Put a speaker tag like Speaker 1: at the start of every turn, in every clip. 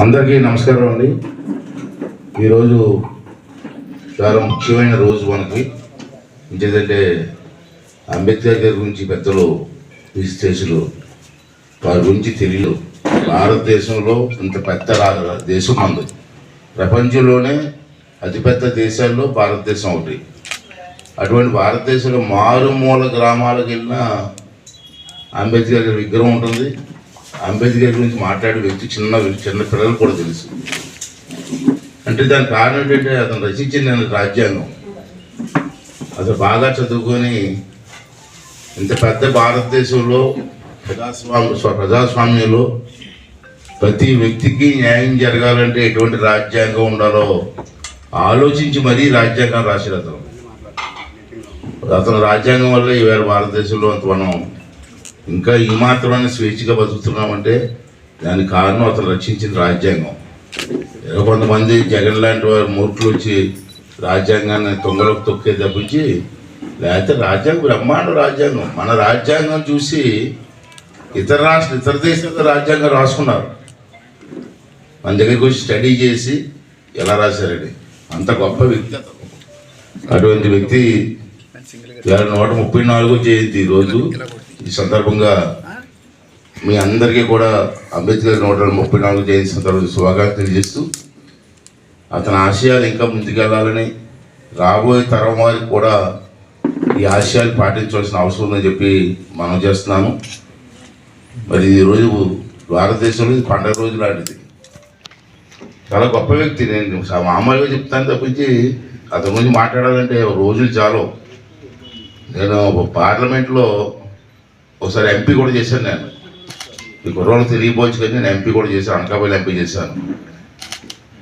Speaker 1: అందరికీ నమస్కారం అండి. ఈరోజు చాలా ముఖ్యమైన రోజు మనకి. ఏంటంటే అంబేద్కర్ గారి గురించి పెద్దలు విశ్లేషులు వారి గురించి తెలియదు భారతదేశంలో ఇంత పెద్ద రా- దేశం ఉంది. ప్రపంచంలోనే అతిపెద్ద దేశాల్లో భారతదేశం ఒకటి. అటువంటి భారతదేశంలో మారుమూల గ్రామాలకు వెళ్ళిన అంబేద్కర్ గారి విగ్రహం ఉంటుంది. అంబేద్కర్ గురించి మాట్లాడే వ్యక్తి చిన్న చిన్న పిల్లలు కూడా తెలుసు. అంటే దానికి కారణం ఏంటంటే అతను రచించింది రాజ్యాంగం. అతను బాగా చదువుకొని ఇంత పెద్ద భారతదేశంలో ప్రజాస్వామ్య ప్రజాస్వామ్యంలో ప్రతి వ్యక్తికి న్యాయం జరగాలంటే ఎటువంటి రాజ్యాంగం ఉండాలో ఆలోచించి మరీ రాజ్యాంగం రాశారు అతను. అతను రాజ్యాంగం వల్ల ఈవేళ భారతదేశంలో అంత మనం ఇంకా ఈ మాత్రమైన స్వేచ్ఛగా బతుకుతున్నామంటే దానికి కారణం అతను రచించిన రాజ్యాంగం. ఏదో కొంతమంది జగన్ లాంటి వారు మూర్ఖులు వచ్చి రాజ్యాంగాన్ని తొంగలోకి తొక్కే తప్పించి లేకపోతే రాజ్యాంగం బ్రహ్మాండ రాజ్యాంగం. మన రాజ్యాంగం చూసి ఇతర రాష్ట్ర ఇతర దేశాల రాజ్యాంగం రాసుకున్నారు. మన దగ్గరికి వచ్చి స్టడీ చేసి ఎలా రాశారండి? అంత గొప్ప వ్యక్తి. అటువంటి వ్యక్తి నూట ముప్పై నాలుగో జయంతి ఈరోజు ఈ సందర్భంగా మీ అందరికీ కూడా అంబేద్కర్ నూట ముప్పై నాలుగు జయంతి సందర్భంగా శుభాకాంక్షలు తెలియజేస్తూ అతని ఆశయాలు ఇంకా ముందుకెళ్ళాలని రాబోయే తరం వారికి కూడా ఈ ఆశయాలు పాటించవలసిన అవసరం ఉందని చెప్పి మనం చేస్తున్నాము మరి ఈరోజు భారతదేశంలో ఇది పండగ రోజు లాంటిది. చాలా గొప్ప వ్యక్తి. నేను మామూలుగా చెప్తాను తప్పించి అతని గురించి మాట్లాడాలంటే రోజులు చాలు. నేను పార్లమెంట్లో ఒకసారి ఎంపీ కూడా చేశాను నేను. ఈ కుర్రోళ్ళు తిరిగిపోవచ్చు కానీ నేను ఎంపీ కూడా చేశాను అనకాపల్లి ఎంపీ చేశాను.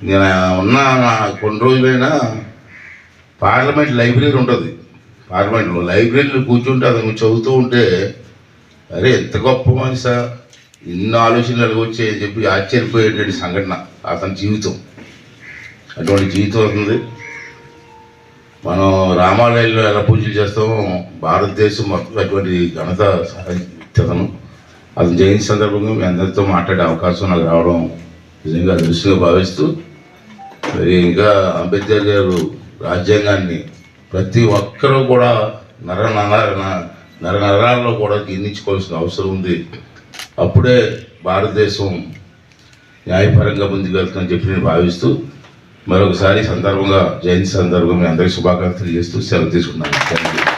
Speaker 1: నేను ఉన్న నా కొన్ని రోజులైనా పార్లమెంట్ లైబ్రరీ ఉంటుంది. పార్లమెంట్లో లైబ్రరీలో కూర్చుంటే అతను చదువుతూ ఉంటే అరే ఎంత గొప్ప మనిషా ఇన్ని ఆలోచనలు వచ్చాయని చెప్పి ఆశ్చర్యపోయేటువంటి సంఘటన అతని జీవితం. అటువంటి జీవితం అవుతుంది మనం రామాలయంలో ఎలా పూజలు చేస్తామో భారతదేశం మొత్తం అటువంటి ఘనత సాధించదను అతను జయించిన సందర్భంగా మీ అందరితో మాట్లాడే అవకాశం నాకు రావడం నిజంగా అదృష్టంగా భావిస్తూ మరి ఇంకా అంబేద్కర్ గారు రాజ్యాంగాన్ని ప్రతి ఒక్కరూ కూడా నర నర నర నరాల్లో కూడా జీర్ణించుకోవాల్సిన అవసరం ఉంది. అప్పుడే భారతదేశం న్యాయపరంగా ముందుకెళ్తుందని చెప్పి నేను భావిస్తూ మరొకసారి సందర్భంగా జయంతి సందర్భంగా అందరికీ శుభాకాంక్షలు చేస్తూ సెలవు తీసుకున్నాను థ్యాంక్ యూ